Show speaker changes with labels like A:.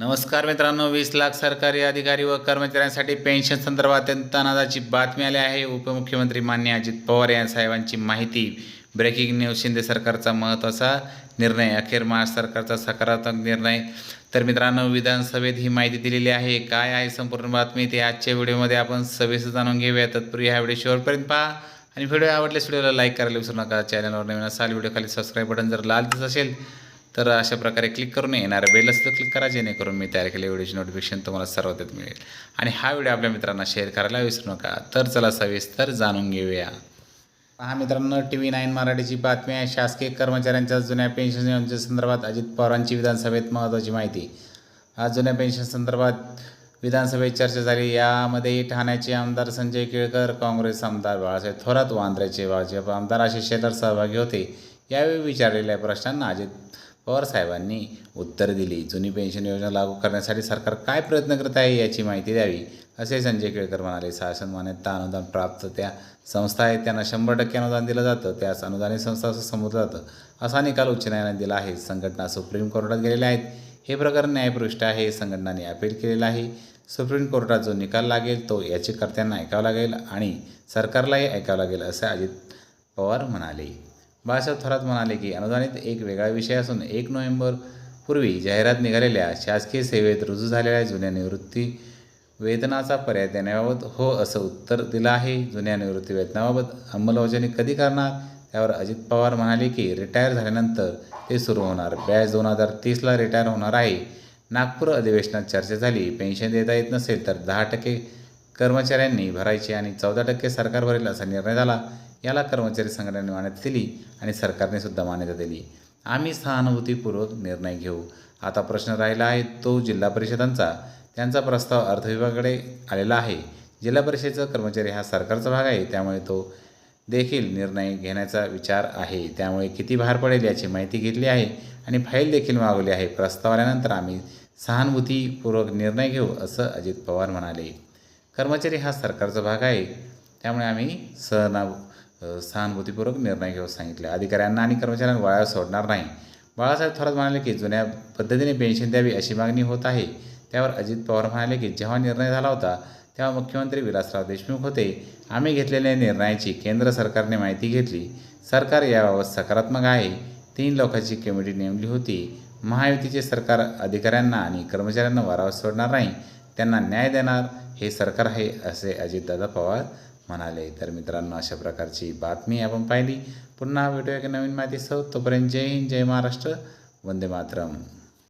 A: नमस्कार मित्रांनो वीस लाख सरकारी अधिकारी व कर्मचाऱ्यांसाठी पेन्शन संदर्भात अत्यंत अनादाची बातमी आली आहे. उपमुख्यमंत्री मान्य अजित पवार या साहेबांची माहिती. ब्रेकिंग न्यूज शिंदे सरकारचा महत्त्वाचा निर्णय अखेर महाराष्ट्र सरकारचा सकारात्मक निर्णय. तर मित्रांनो विधानसभेत ही माहिती दिलेली आहे. काय आहे संपूर्ण बातमी ते आजच्या व्हिडिओमध्ये आपण सविस्तर जाणून घेऊया. तत्पूर्वी हा व्हिडिओ शेवटपर्यंत पहा आणि व्हिडिओ आवडल्यास व्हिडिओला लाईक करायला विसरू नका. चॅनलवर नवीन असाल व्हिडिओ खाली सबस्क्राईब बटन जर लाल दिसत असेल तर अशा प्रकारे क्लिक करून येणाऱ्या बेल असतं क्लिक करा जेणेकरून मी तयार केलेल्या व्हिडिओची नोटिफिकेशन तुम्हाला सर्वात मिळेल. आणि हा व्हिडिओ आपल्या मित्रांना शेअर करायला विसरू नका. तर चला सविस्तर जाणून घेऊया. हा मित्रांनो टी व्ही नाईन मराठीची बातमी आहे. शासकीय कर्मचाऱ्यांच्या जुन्या पेन्शन योजनेच्या संदर्भात अजित पवारांची विधानसभेत महत्त्वाची माहिती. आज जुन्या पेन्शन संदर्भात विधानसभेत चर्चा झाली. यामध्ये ठाण्याचे आमदार संजय केळकर काँग्रेस आमदार बाळासाहेब थोरात वांद्र्याचे भाजप आमदार आशिष शेलार सहभागी होते. यावेळी विचारलेल्या प्रश्नांना अजित पवार साहेबांनी उत्तर दिली जुनी पेन्शन योजना लागू करण्यासाठी सरकार काय प्रयत्न करत आहे याची माहिती द्यावी असे संजय केळकर म्हणाले. शासन मान्यता अनुदान प्राप्त त्या संस्था आहेत त्यांना शंभर टक्के अनुदान दिलं जातं त्यास अनुदानित संस्था असं समजलं जातं. असा निकाल उच्च न्यायालयाने दिला आहे. संघटना सुप्रीम कोर्टात गेलेल्या आहेत. हे प्रकरण न्यायपृष्ठ आहे. संघटनाने अपील केलेलं आहे. सुप्रीम कोर्टात जो निकाल लागेल तो याचिकर्त्यांना ऐकावा लागेल आणि सरकारलाही ऐकावं लागेल असं अजित पवार म्हणाले. बाळासाहेब थोरात म्हणाले की अनुदानित एक वेगळा विषय असून एक नोव्हेंबर पूर्वी जाहिरात निघालेल्या शासकीय सेवेत रुजू झालेल्या जुन्या निवृत्ती वेतनाचा पर्याय देण्याबाबत हो असं उत्तर दिलं आहे. जुन्या निवृत्ती वेतनाबाबत अंमलबजावणी कधी करणार? त्यावर अजित पवार म्हणाले की रिटायर झाल्यानंतर ते सुरू होणार. बॅच दोन हजार तीसला रिटायर होणार आहे. नागपूर अधिवेशनात चर्चा झाली. पेन्शन देता येत नसेल तर दहा टक्के कर्मचाऱ्यांनी भरायची आणि चौदा टक्के सरकार भरेल असा निर्णय झाला. याला कर्मचारी संघटनेने मान्यता दिली आणि सरकारने सुद्धा मान्यता दिली. आम्ही सहानुभूतीपूर्वक निर्णय घेऊ. आता प्रश्न राहिला आहे तो जिल्हा परिषदांचा. त्यांचा प्रस्ताव अर्थविभागाकडे आलेला आहे. जिल्हा परिषदेचा कर्मचारी हा सरकारचा भाग आहे त्यामुळे तो देखील निर्णय घेण्याचा विचार आहे. त्यामुळे किती भार पडेल याची माहिती घेतली आहे आणि फाईल देखील मागवली आहे. प्रस्ताव आल्यानंतर आम्ही सहानुभूतीपूर्वक निर्णय घेऊ असं अजित पवार म्हणाले. कर्मचारी हा सरकारचा भाग आहे त्यामुळे आम्ही सहना सहानुभूतीपूर्वक निर्णय घेऊ सांगितले. अधिकाऱ्यांना आणि कर्मचाऱ्यांना वाया सोडणार नाही. बाळासाहेब थोरात म्हणाले की जुन्या पद्धतीने पेन्शन द्यावी अशी मागणी होत आहे. त्यावर अजित पवार म्हणाले की जेव्हा निर्णय झाला होता तेव्हा मुख्यमंत्री विलासराव देशमुख होते. आम्ही घेतलेल्या निर्णयाची केंद्र सरकारने माहिती घेतली. सरकार याबाबत सकारात्मक आहे. तीन लोकांची कमिटी नेमली होती. महायुतीचे सरकार अधिकाऱ्यांना आणि कर्मचाऱ्यांना वारावर सोडणार नाही. त्यांना न्याय देणार हे सरकार आहे असे अजितदादा पवार म्हणाले तर मित्रांनो अशा प्रकारची बातमी आपण पाहिली. पुन्हा भेटूया की नवीन माहिती सह तोपर्यंत जय हिंद जय महाराष्ट्र. वंदे मातरम.